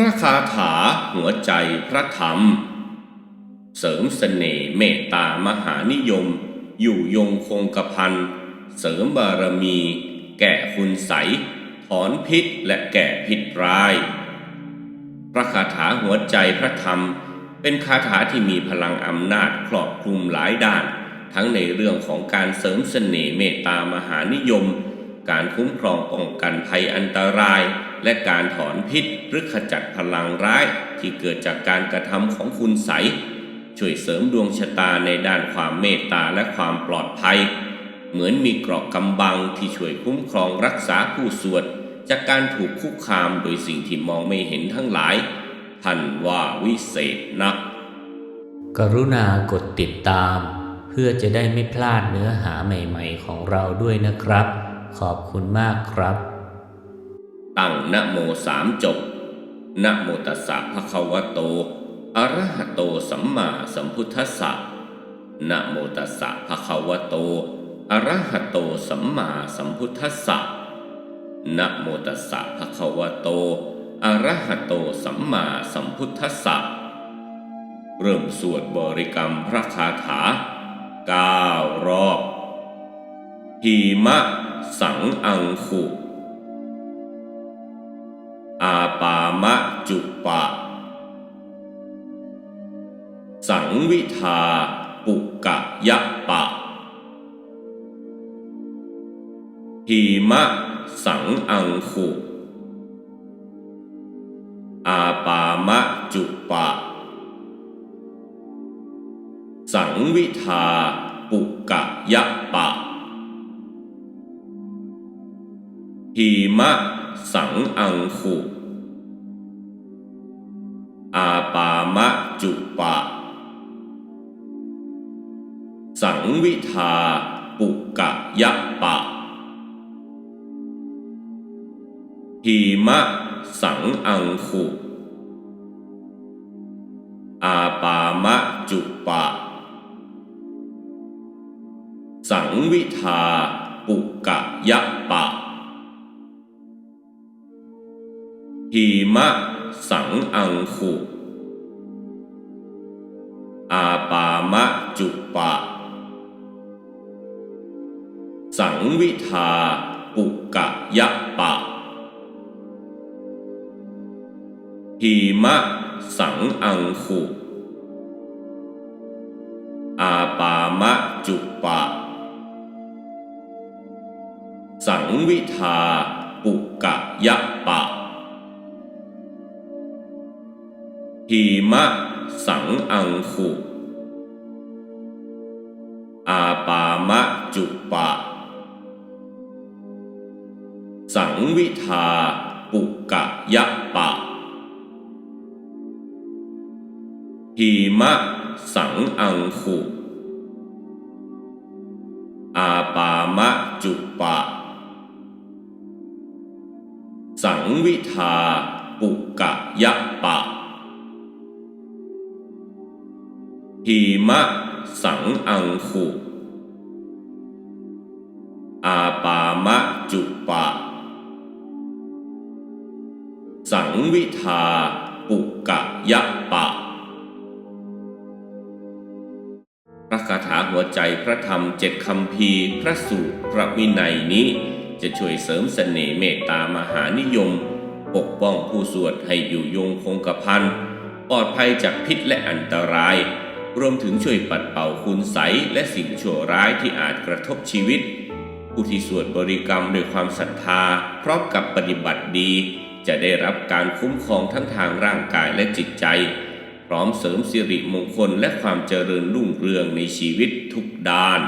ระคาถาหัวใจพระธรรม เสริมเสน่ห์เมตตามหานิยม อยู่ยงคงกระพันเสริมบารมี แก่คุณใสถอนพิษและแก่พิษร้าย พระคาถาหัวใจพระธรรม เป็นคาถาที่มีพลังอำนาจครอบคลุมหลายด้าน ทั้งในเรื่องของการเสริมเสน่ห์เมตตามหานิยม การคุ้มครองป้องกันภัยอันตราย และการถอนพิษหรือขจัดพลังร้ายที่เกิดจากการกระทำของคุณใส ช่วยเสริมดวงชะตาในด้านความเมตตาและความปลอดภัย เหมือนมีเกราะกำบังที่ช่วยคุ้มครองรักษาผู้สวด จากการถูกคุกคามโดยสิ่งที่มองไม่เห็นทั้งหลายท่านว่าวิเศษนัก กรุณากดติดตาม เพื่อจะได้ไม่พลาดเนื้อหาใหม่ ๆ ของเราด้วยนะครับ ขอบคุณมากครับ ตั้งนะโมสามจบนะโมตัสสะภะคะวะโตอะระหะโตสัมมาสัมพุทธัสสะนะโมตัสสะภะคะวะโตอะระหะโตสัมมาสัมพุทธัสสะนะโมตัสสะภะคะวะโตอะระหะโตสัมมาสัมพุทธัสสะเริ่มสวดบริกรรมพระคาถาเก้ารอบหีมะ สังอังคุ อาปามะจุปะ สังวิทาปุกะยะปะหีมะสังอังคุ อาปามะจุปะ สังวิทาปุกะยะปะ หีมะสังอังคุ อาปามะจุปะ สังวิทาปุกะยะปะหีมะสังอังคุ อาปามะจุปะ สังวิทาปุกะยะปะ หีมะสังอังคุ อาปามะจุปะ สังวิทาปุกะยะปะหีมะสังอังคุ อาปามะจุปะ สังวิทาปุกะยะปะ หีมะสังอังคุ อาปามะจุปะ สังวิทาปุกะยะปะหีมะสังอังคุ อาปามะจุปะ สังวิทาปุกะยะปะ หีมะสังอังคุ อาปามะจุปะ สังวิทาปุกะยะปะพระคาถาหัวใจพระธรรมเจ็ดคำพีพระสูตรพระวินัยนี้ จะช่วยเสริมเสน่ห์เมตตามหานิยม ปกป้องผู้สวดให้อยู่ยงคงกระพันปลอดภัยจากพิษและอันตราย รวมถึงช่วยปัดเป่าคุณใสและสิ่งชั่วร้ายที่อาจกระทบชีวิต ผู้ที่สวดบริกรรมด้วยความศรัทธา พร้อมกับปฏิบัติดี จะได้รับการคุ้มครองทั้งทางร่างกายและจิตใจ พร้อมเสริมสิริมงคลและความเจริญรุ่งเรืองในชีวิตทุกด้าน